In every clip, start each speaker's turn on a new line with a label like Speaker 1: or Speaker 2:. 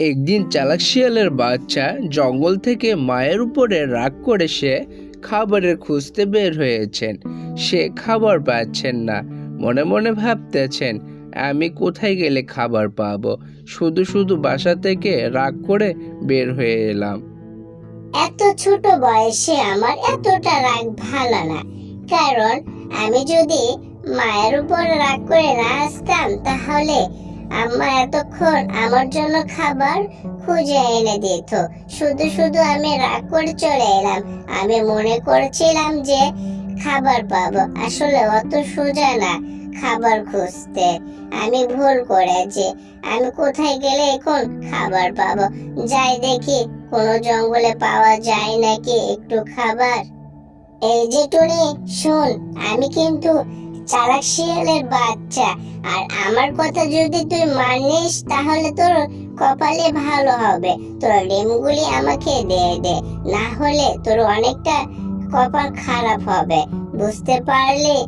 Speaker 1: একদিন চালাক শিয়ালের বাচ্চা জঙ্গল থেকে মায়ের উপরে রাগ করে সে খাবারের খুঁজতে বের হয়েছেন। সে খাবার পাচ্ছেন না। মনে মনে ভাবতেছেন, আমি কোথায় গেলে খাবার পাবো? শুধু শুধু বাসা থেকে রাগ করে বের হয়ে এলাম।
Speaker 2: এত ছোট বয়সে আমার এতটা রাগ ভালো না। কারণ আমি যদি মায়ের উপর রাগ করে না আসতাম, তাহলে আম্মা এতক্ষণ আমার জন্য খাবার খুঁজে এনে দিত। শুধু শুধু আমি রাগ করে চলে এলাম। আমি মনে করছিলাম যে খাবার পাবো। আসলে অত সোজা না খাবার খুঁজতে। আমি ভুল করেছি। আমি কোথায় গেলে এখন খাবার পাবো? যাই দেখি, কোনো জঙ্গলে পাওয়া যায় নাকি একটু খাবার? এই যে টুনি, শোন, আমি কিন্তু চালাক শিয়ালের বাচ্চা। আর আমার কথা যদি তুই মানিস, তাহলে তোর কপালে ভালো হবে। তোর ডিমগুলি আমাকে দে দে। না হলে তোর অনেকটা কপাল খারাপ হবে। বুঝতে পারলি?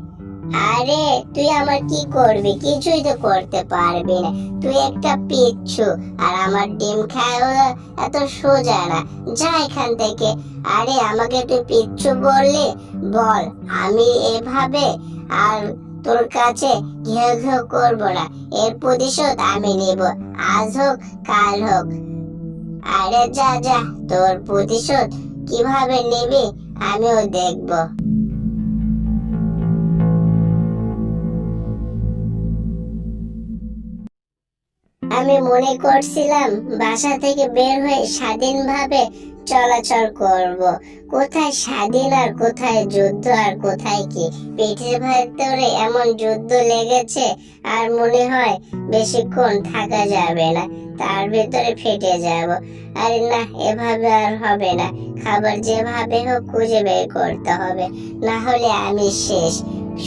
Speaker 2: আরে, তুই আমার কি করবি? কিছুই তো করতে পারবি না। তুই একটা পিচ্ছু, আর আমার ডিম খাওয়া এত সোজা না। যা এখান থেকে। আরে, আমাকে তুই পিচ্ছু বললি? বল, আমি এভাবে আর তোর কাছে ঘেউ করব না। এর প্রতিশোধ আমি নেব। আজ হোক, কাল হোক। আরে যা যা, তোর প্রতিশোধ কীভাবে নিবি আমিও দেখব। আমি মনে করছিলাম বাসা থেকে বের হয়ে স্বাধীনভাবে চলাচল করব। কোথায় স্বাধীন আর কোথায় যুদ্ধ আর কোথায় কি? পেটের ভেতরে এমন যুদ্ধ লেগেছে আর মনে হয় বেশিক্ষণ থাকা যাবে না। তার ভেতরে ফেটে যাব। আরে না, এভাবে আর হবে না। খাবার যেভাবে হোক খুঁজে বের করতে হবে। না হলে আমি শেষ।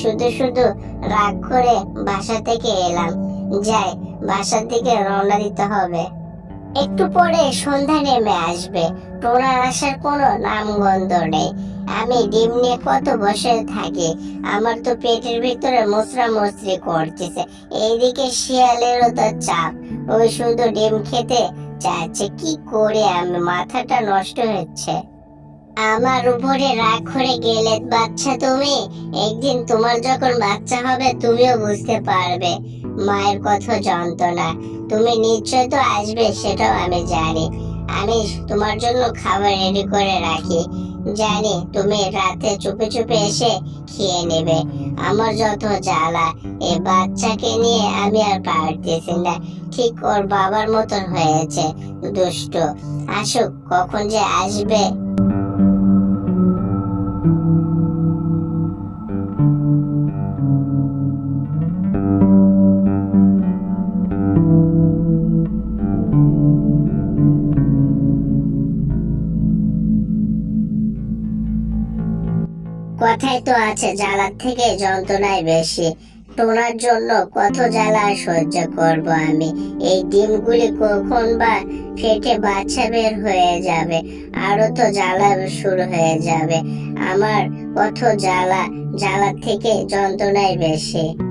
Speaker 2: শুধু শুধু রাগ করে বাসা থেকে এলাম। যাই বাসার দিকে রওনা দিতে হবে। একটু পরে সন্ধ্যা নেমে আসবে। টোনার আসার কোনো নামগন্ধ নেই। আমি ডিম নিয়ে কত বসে থাকি। আমার তো পেটের ভিতরে মুসরা মুসরি করতেছে। এইদিকে শিয়ালেরও তো চাপ। ওই শুধু ডিম খেতে চাচ্ছে কি করে আমি? মাথাটা নষ্ট হচ্ছে। আমার উপরে রাগ করে গেলে বাচ্চা তুমি? একদিন তোমার যখন বাচ্চা হবে, তুমিও বুঝতে পারবে। মায়ের কত যন্ত্রণা। তুমি নিশ্চয় তো আসবে, সেটাও আমি জানি। আমি তোমার জন্য খাবার রেডি করে রাখি। জানি তুমি রাতে চুপে চুপে এসে খেয়ে নেবে। আমার যত জ্বালা, এই বাচ্চাকে নিয়ে আমি আর পারতেছি না। ঠিক ওর বাবার মতন হয়েছে, দুষ্ট। আসুক, কখন যে আসবে কথাই তো আছে, জ্বালার থেকে যন্ত্রণায় বেশি। টোনার জন্য কত জ্বালা সহ্য করব আমি? এই ডিমগুলি কখন বা ফেটে বাচ্চা বের হয়ে যাবে? আরও তো জ্বালা শুরু হয়ে যাবে। আমার কত জ্বালা, জ্বালার থেকে যন্ত্রণায় বেশি।